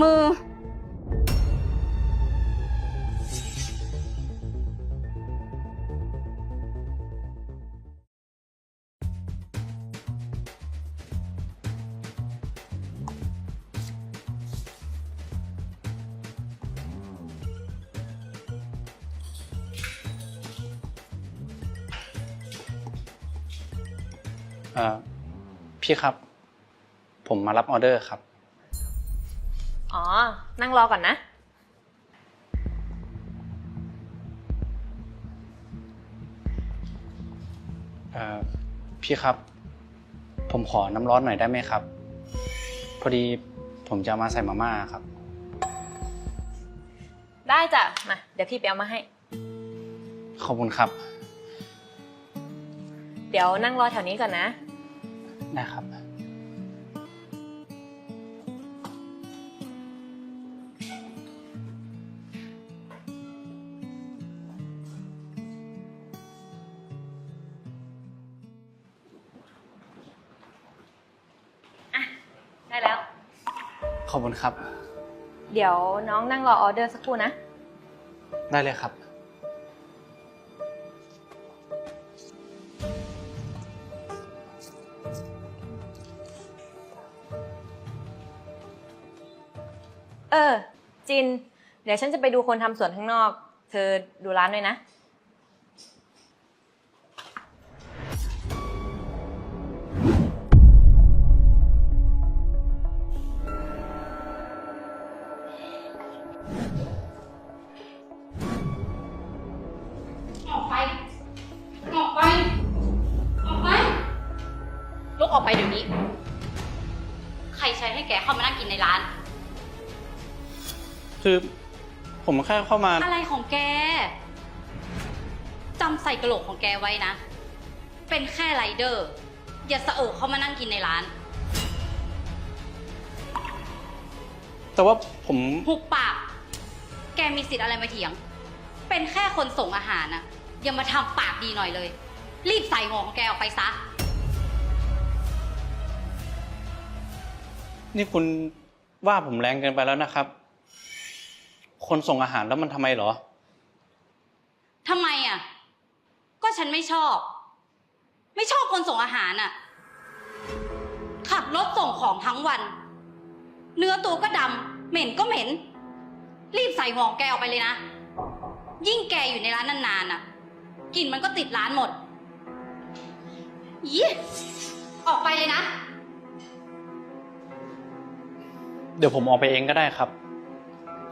มือ เอ่อพี่ครับ ผมมารับออเดอร์ครับ อ๋อ นั่งรอก่อนนะ เอ่อพี่ครับ ผมขอน้ำร้อนหน่อยได้ไหมครับ พอดีผมจะเอามาใส่มาม่าครับ ได้จ้ะ มา เดี๋ยวพี่ไปเอามาให้ ขอบคุณครับ เดี๋ยวนั่งรอแถวนี้ก่อนนะได้ครับ ขอบคุณครับ เดี๋ยวน้องนั่งรอออเดอร์สักครู่นะ ได้เลยครับ เออ จิน เดี๋ยวฉันจะไปดูคนทำสวนข้างนอก เธอดูร้านด้วยนะ ผมแค่เข้ามา อะไรของแกจำใส่กระโหลกของแกไว้นะ เป็นแค่ไรเดอร์ อย่าสะเอิกเข้ามานั่งกินในร้าน แต่ว่าผมหุบปาก แกมีสิทธิ์อะไรมาเถียง เป็นแค่คนส่งอาหารนะอย่ามาทำปากดีหน่อยเลย รีบใส่หัวของแกออกไปซะ นี่คุณว่าผมแรงเกินไปแล้วนะครับ คนส่งอาหารแล้วมันทำไมเหรอ ทำไมอะ ก็ฉันไม่ชอบ ไม่ชอบคนส่งอาหารอะ ขับรถส่งของทั้งวัน เนื้อตัวก็ดำเหม็นก็เหม็น รีบใส่ห่อแกออกไปเลยนะ ยิ่งแกอยู่ในร้านนานๆอะกลิ่นมันก็ติดร้านหมดยี่ออกไปเลยนะ เดี๋ยวผมออกไปเองก็ได้ครับ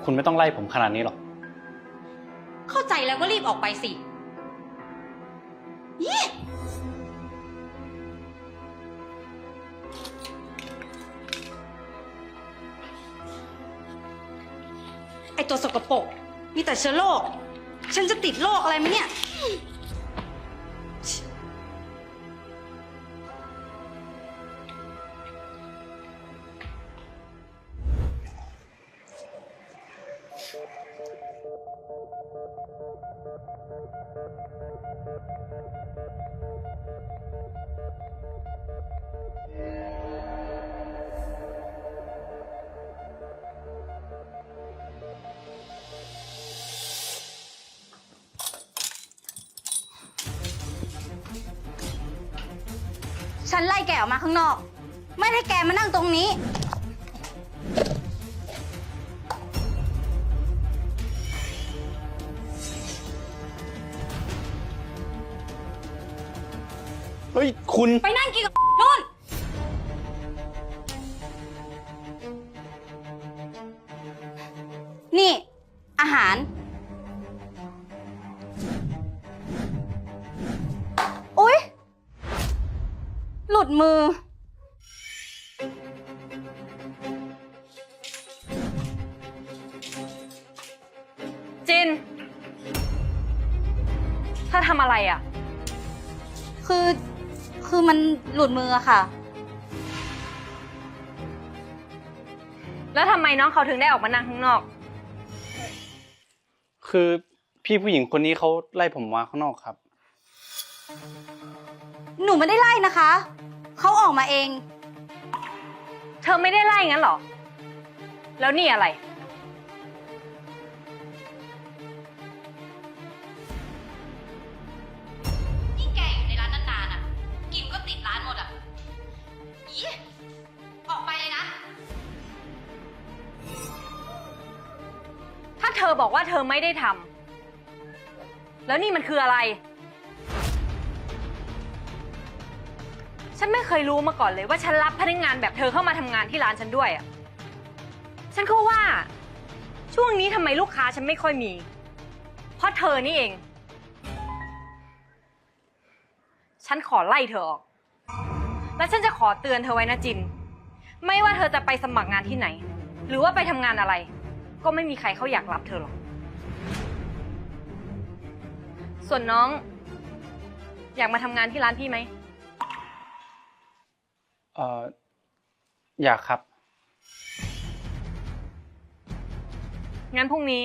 คุณไม่ต้องไล่ผมขนาดนี้หรอก เข้าใจแล้วก็รีบออกไปสิยี่ไอตัวสกปรกมีแต่เชื้อโรค ฉันจะติดโรคอะไรไหมเนี่ย ฉันไล่แกออกมาข้างนอก ไม่ให้แกมานั่งตรงนี้ เฮ้ย คุณ ไปนั่งกินกับนู่น นี่ อาหาร อุ๊ย หลุดมือ หลุดมืออะค่ะ แล้วทำไมน้องเขาถึงได้ออกมานั่งข้างนอก คือพี่ผู้หญิงคนนี้เขาไล่ผมมาข้างนอกครับ หนูไม่ได้ไล่นะคะ เขาออกมาเอง เธอไม่ได้ไล่งั้นเหรอ แล้วนี่อะไร อบอกว่าเธอไม่ได้ทำแล้วนี่มันคืออะไร ฉันไม่เคยรู้มาก่อนเลยว่าฉันรับพนักงานแบบเธอเข้ามาทำงานที่ร้านฉันด้วยอะฉันก็ว่า ช่วงนี้ทำไมลูกค้าฉันไม่ค่อยมี เพราะเธอนี่เอง ฉันขอไล่เธอออก และฉันจะขอเตือนเธอไว้นะจิน ไม่ว่าเธอจะไปสมัครงานที่ไหน หรือว่าไปทำงานอะไร ก็ไม่มีใครเขาอยากรับเธอหรอก ส่วนน้อง อยากมาทำงานที่ร้านพี่ไหม เอ่อ อยากครับ งั้นพรุ่งนี้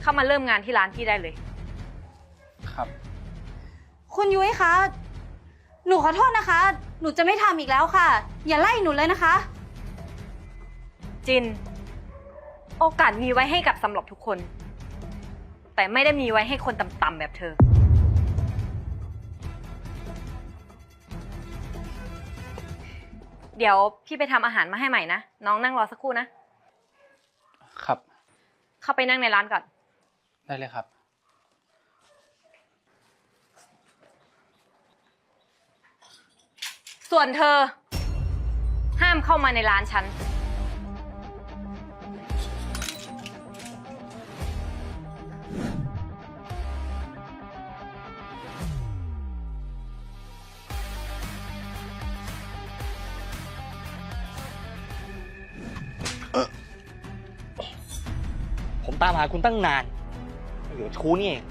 เข้ามาเริ่มงานที่ร้านพี่ได้เลย ครับ คุณยุ้ยคะ หนูขอโทษนะคะ หนูจะไม่ทำอีกแล้วค่ะ อย่าไล่หนูเลยนะคะ จิน โอกาสมีไว้ให้กับสำหรับทุกคน แต่ไม่ได้มีไว้ให้คนต่ำๆแบบเธอ เดี๋ยวพี่ไปทำอาหารมาให้ใหม่นะ น้องนั่งรอสักครู่นะ ครับ เข้าไปนั่งในร้านก่อน ได้เลยครับ ส่วนเธอ ห้ามเข้ามาในร้านฉัน ตามหาคุณตั้งนานอยู่กับชู้นี่เอง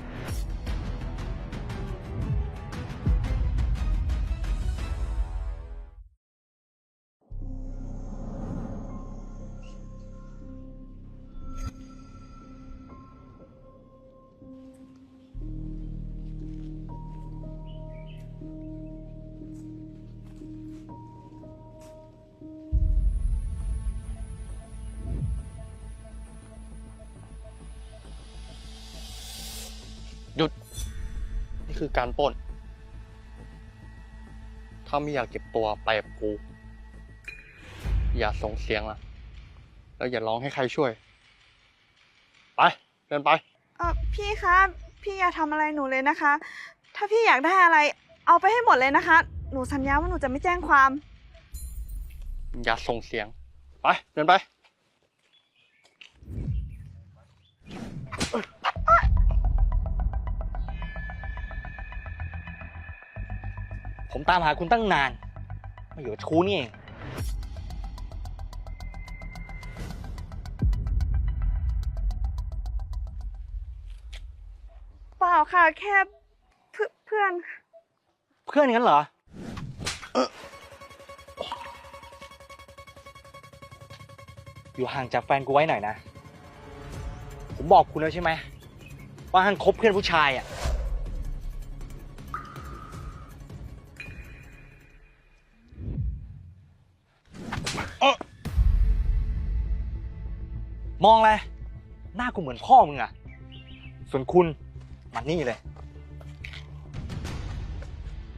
คือการปล้น ถ้าไม่อยากเก็บตัวไปกับกู อย่าส่งเสียงละแล้วอย่าร้องให้ใครช่วย ไป เดินไป เออพี่คะ พี่อย่าทำอะไรหนูเลยนะคะ ถ้าพี่อยากได้อะไร เอาไปให้หมดเลยนะคะ หนูสัญญาว่าหนูจะไม่แจ้งความ อย่าส่งเสียง ไป เดินไป ผมตามหาคุณตั้งนาน มาอยู่กับชู้นี่เอง เปล่าค่ะ แค่เพื่อนเพื่อนเพื่อนงั้นเหรอ อยู่ห่างจากแฟนกูไว้หน่อยนะ ผมบอกคุณแล้วใช่ไหม ว่าห้ามคบเพื่อนผู้ชายอะ มองเลยหน้ากูเหมือนพ่อมึงอะส่วนคุณมันนี่เลย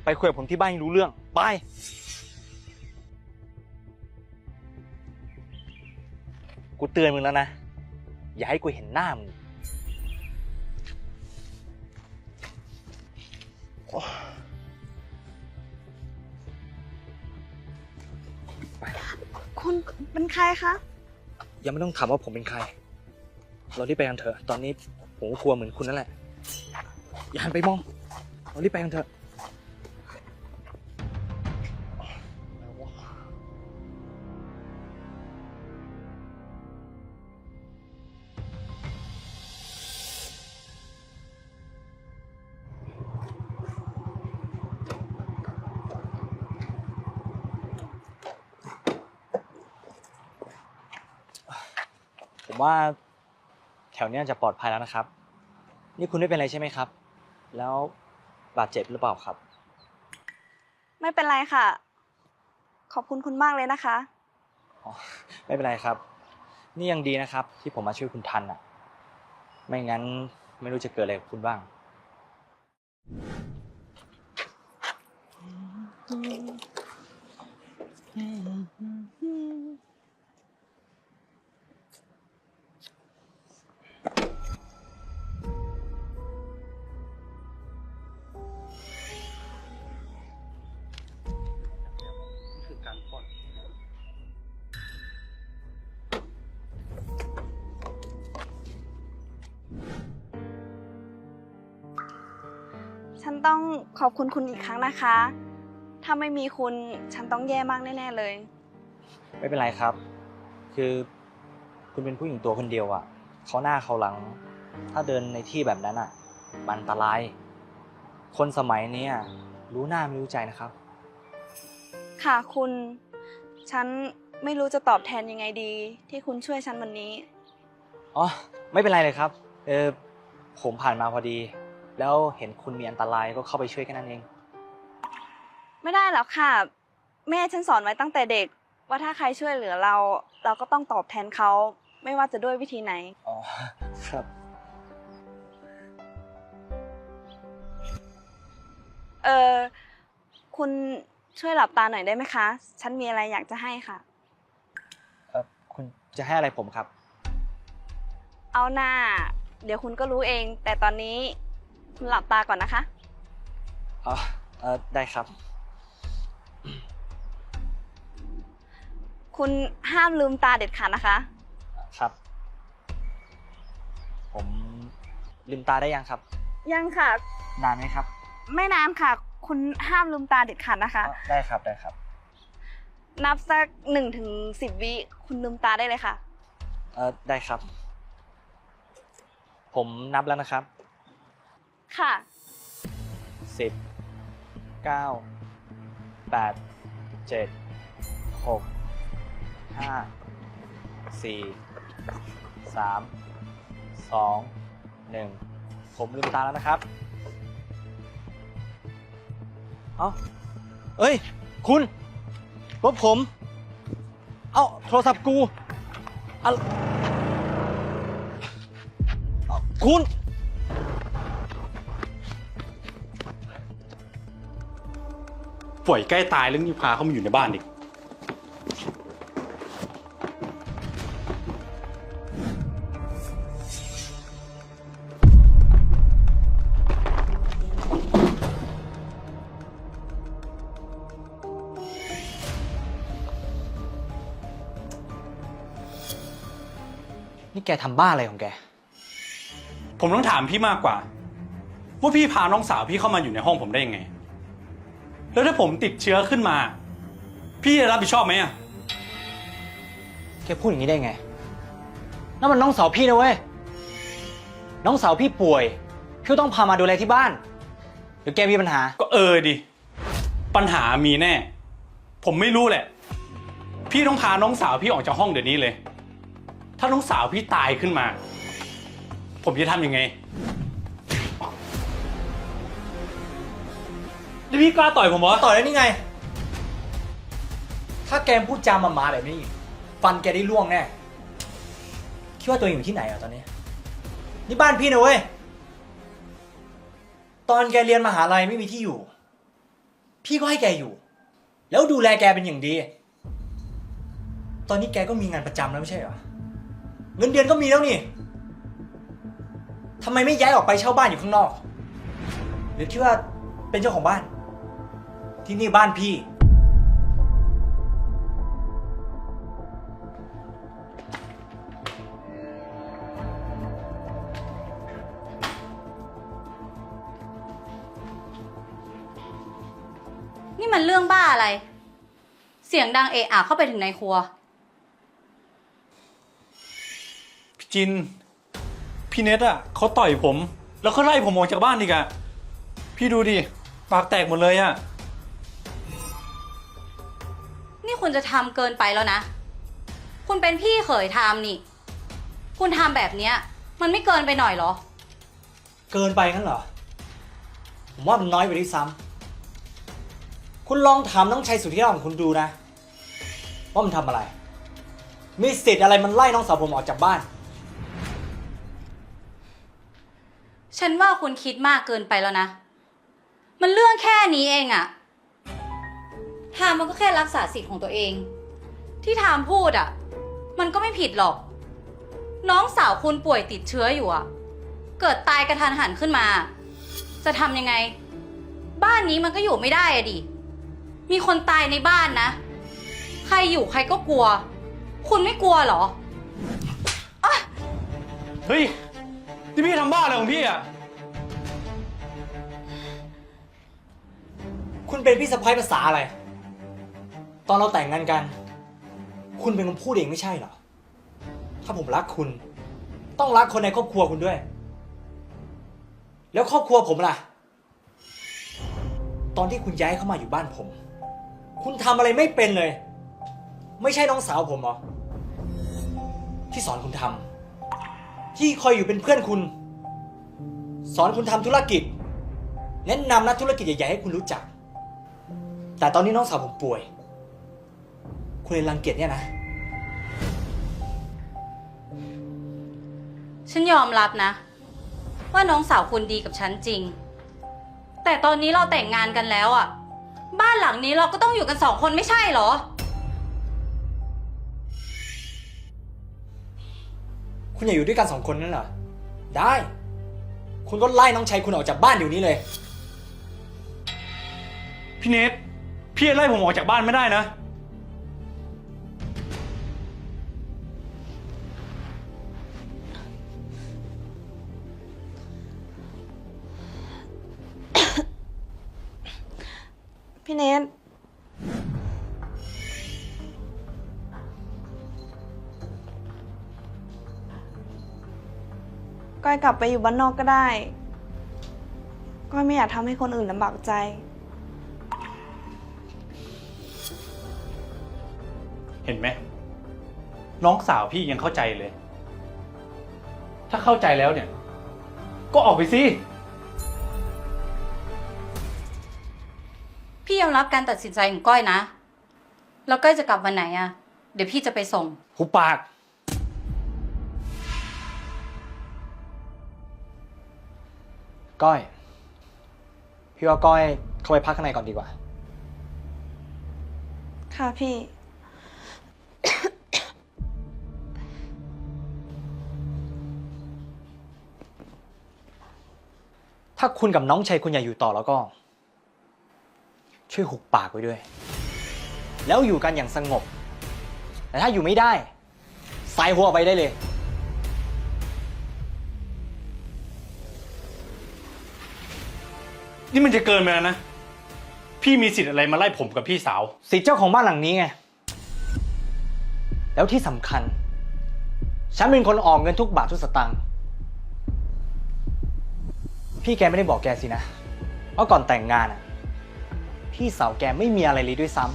ไปคุยกับผมที่บ้านให้รู้เรื่อง ไป กูเตือนมึงแล้วนะ อย่าให้กูเห็นหน้ามึง คุณเป็นใครคะ ยังไม่ต้องถามว่าผมเป็นใคร เรารีบไปกันเถอะ ตอนนี้ผมก็กลัวเหมือนคุณนั่นแหละ อย่าหันไปมอง เรารีบไปกันเถอะ ว่าแถวเนี้ยจะปลอดภัยแล้วนะครับ นี่คุณไม่เป็นไรใช่ไหมครับ แล้วบาดเจ็บหรือเปล่าครับ ไม่เป็นไรค่ะ ขอบคุณคุณมากเลยนะคะ อ๋อ ไม่เป็นไรครับ นี่ยังดีนะครับ ที่ผมมาช่วยคุณทันอะ ไม่งั้นไม่รู้จะเกิดอะไรกับคุณบ้าง ขอบคุณคุณอีกครั้งนะคะ ถ้าไม่มีคุณฉันต้องแย่มากแน่ๆเลย ไม่เป็นไรครับ คือคุณเป็นผู้หญิงตัวคนเดียวอะเขาหน้าเขาหลัง ถ้าเดินในที่แบบนั้นอะ มันอันตราย คนสมัยนี้อะรู้หน้าไม่รู้ใจนะครับ ค่ะคุณ ฉันไม่รู้จะตอบแทนยังไงดี ที่คุณช่วยฉันวันนี้ อ๋อ ไม่เป็นไรเลยครับ เออผมผ่านมาพอดี แล้วเห็นคุณมีอันตรายก็เข้าไปช่วยแค่นั้นเอง ไม่ได้หรอกค่ะ แม่ฉันสอนไว้ตั้งแต่เด็ก ว่าถ้าใครช่วยเหลือเรา เราก็ต้องตอบแทนเขา ไม่ว่าจะด้วยวิธีไหน อ๋อ ครับ เออคุณช่วยหลับตาหน่อยได้ไหมคะ ฉันมีอะไรอยากจะให้ค่ะ เออคุณจะให้อะไรผมครับ เอาหน้า เดี๋ยวคุณก็รู้เอง แต่ตอนนี้คุณ หลับตาก่อนนะคะ อ๋อเออได้ครับ คุณห้ามลืมตาเด็ดขาดนะคะ ครับ ผมลืมตาได้ยังครับ ยังค่ะ นานไหมครับไม่นานค่ะ คุณห้ามลืมตาเด็ดขาดนะคะ อ๋อได้ครับได้ครับ นับสักหนึ่งถึงสิบวิคุณลืมตาได้เลยค่ะ เออได้ครับ ผมนับแล้วนะครับ ค่ะ สิบเก้าแปดเจ็ดหกห้าสี่สามสองหนึ่งผมลืมตาแล้วนะครับ เอ้าเอ้ย คุณรถผม เอ้า โทรศัพท์กูอะเอ้าคุณ ป่วยใกล้ตายแล้วนี่พาเขามาอยู่ในบ้านอีก นี่แกทำบ้าอะไรของแก ผมต้องถามพี่มากกว่า ว่าพี่พาน้องสาวพี่เข้ามาอยู่ในห้องผมได้ยังไง แล้วถ้าผมติดเชื้อขึ้นมา พี่จะรับผิดชอบไหมอะแกพูดอย่างนี้ได้ไงนั่นมันน้องสาวพี่นะเว้ย น้องสาวพี่ป่วย พี่ต้องพามาดูแลที่บ้านหรือแกมีปัญหา ก็เออดิ ปัญหามีแน่ ผมไม่รู้แหละ พี่ต้องพาน้องสาวพี่ออกจากห้องเดี๋ยวนี้เลย ถ้าน้องสาวพี่ตายขึ้นมา ผมจะทำยังไง แล้วพี่กล้าต่อยผมเหรอ ต่อยแล้วนี่ไง ถ้าแกพูดจามาหมาแบบนี้อีกฟันแกได้ล่วงแน่ คิดว่าตัวเองอยู่ที่ไหนอะตอนนี้ นี่บ้านพี่นะเว้ย ตอนแกเรียนมหาลัยไม่มีที่อยู่ พี่ก็ให้แกอยู่ แล้วดูแลแกเป็นอย่างดี ตอนนี้แกก็มีงานประจำแล้วไม่ใช่เหรอ เงินเดือนก็มีแล้วนี่ ทำไมไม่ย้ายออกไปเช่าบ้านอยู่ข้างนอก หรือคิดว่าเป็นเจ้าของบ้าน ที่นี่บ้านพี่ นี่มันเรื่องบ้าอะไร เสียงดังเอะอะเข้าไปถึงในครัว พี่จิน พี่เน็ตอะเขาต่อยผม แล้วเขาไล่ผมออกจากบ้านอีกอะพี่ดูดิ ปากแตกหมดเลยอะ คุณจะทำเกินไปแล้วนะ คุณเป็นพี่เขยทำนี่ คุณทำแบบเนี้ย มันไม่เกินไปหน่อยเหรอ เกินไปงั้นเหรอ ผมว่ามันน้อยไปด้วยซ้ำคุณลองถามน้องชัยสุดที่รักของคุณดูนะ ว่ามันทำอะไร มีสิทธิ์อะไรมันไล่น้องสาวผมออกจากบ้าน ฉันว่าคุณคิดมากเกินไปแล้วนะ มันเรื่องแค่นี้เองอะ ทามมันก็แค่รักษาสิทธิ์ของตัวเอง ที่ทามพูดอะมันก็ไม่ผิดหรอก น้องสาวคุณป่วยติดเชื้ออยู่อะเกิดตายกระทันหันขึ้นมา จะทำยังไง บ้านนี้มันก็อยู่ไม่ได้อะดิ มีคนตายในบ้านนะ ใครอยู่ใครก็กลัว คุณไม่กลัวเหรอเฮ้ย นี่พี่ทำบ้าอะไรของพี่อะ คุณเป็นพี่สะพ้ายภาษาอะไร ตอนเราแต่งงานกัน คุณเป็นคนพูดเองไม่ใช่เหรอ ถ้าผมรักคุณ ต้องรักคนในครอบครัวคุณด้วย แล้วครอบครัวผมล่ะ ตอนที่คุณย้ายเข้ามาอยู่บ้านผม คุณทำอะไรไม่เป็นเลย ไม่ใช่น้องสาวผมเหรอ ที่สอนคุณทำที่คอยอยู่เป็นเพื่อนคุณ สอนคุณทำธุรกิจ แนะนำนักธุรกิจใหญ่ๆให้คุณรู้จัก แต่ตอนนี้น้องสาวผมป่วย คุณเลยรังเกียจเนี่ยนะ ฉันยอมรับนะ ว่าน้องสาวคุณดีกับฉันจริง แต่ตอนนี้เราแต่งงานกันแล้วอะบ้านหลังนี้เราก็ต้องอยู่กันสองคนไม่ใช่เหรอ คุณอยากอยู่ด้วยกันสองคนนั่นเหรอ ได้ คุณก็ไล่น้องชายคุณออกจากบ้านเดี๋ยวนี้เลย พี่เนทพี่ไล่ผมออกจากบ้านไม่ได้นะ เนทก้อยกลับไปอยู่บ้านนอกก็ได้ ก้อยไม่อยากทำให้คนอื่นลำบากใจ เห็นไหม น้องสาวพี่ยังเข้าใจเลย ถ้าเข้าใจแล้วเนี่ย ก็ออกไปสิ พี่ยอมรับการตัดสินใจของก้อยนะ แล้วก้อยจะกลับวันไหนอะ เดี๋ยวพี่จะไปส่ง หุบปาก ก้อย พี่ว่าก้อยเข้าไปพักข้างในก่อนดีกว่า ค่ะพี่ ถ้าคุณกับน้องชายคุณอยากอยู่ต่อแล้วก็ ช่วยหุบปากไว้ด้วย แล้วอยู่กันอย่างสงบ แต่ถ้าอยู่ไม่ได้ ใส่หัวออกไปได้เลย นี่มันจะเกินไปแล้วนะ พี่มีสิทธิ์อะไรมาไล่ผมกับพี่สาว สิทธิ์เจ้าของบ้านหลังนี้ไง แล้วที่สำคัญ ฉันเป็นคนออกเงินทุกบาททุกสตางค์ พี่แกไม่ได้บอกแกสินะว่าก่อนแต่งงานอะ พี่สาวแกไม่มีอะไรเลยด้วยซ้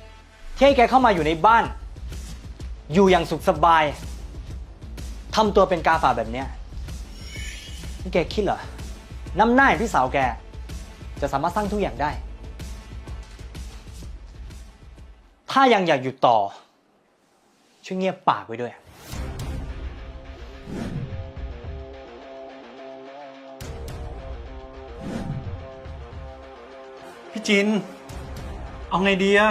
ำที่ให้แกเข้ามาอยู่ในบ้าน อยู่อย่างสุขสบายทำตัวเป็นกาฝากแบบเนี้ยนี่แกคิดเหรอน้ำหน้าอย่างพี่สาวแก จะสามารถสร้างทุกอย่างได้ ถ้ายังอยากอยู่ต่อ ช่วยเงียบปากไว้ด้วย จิน เอาไงดีอะ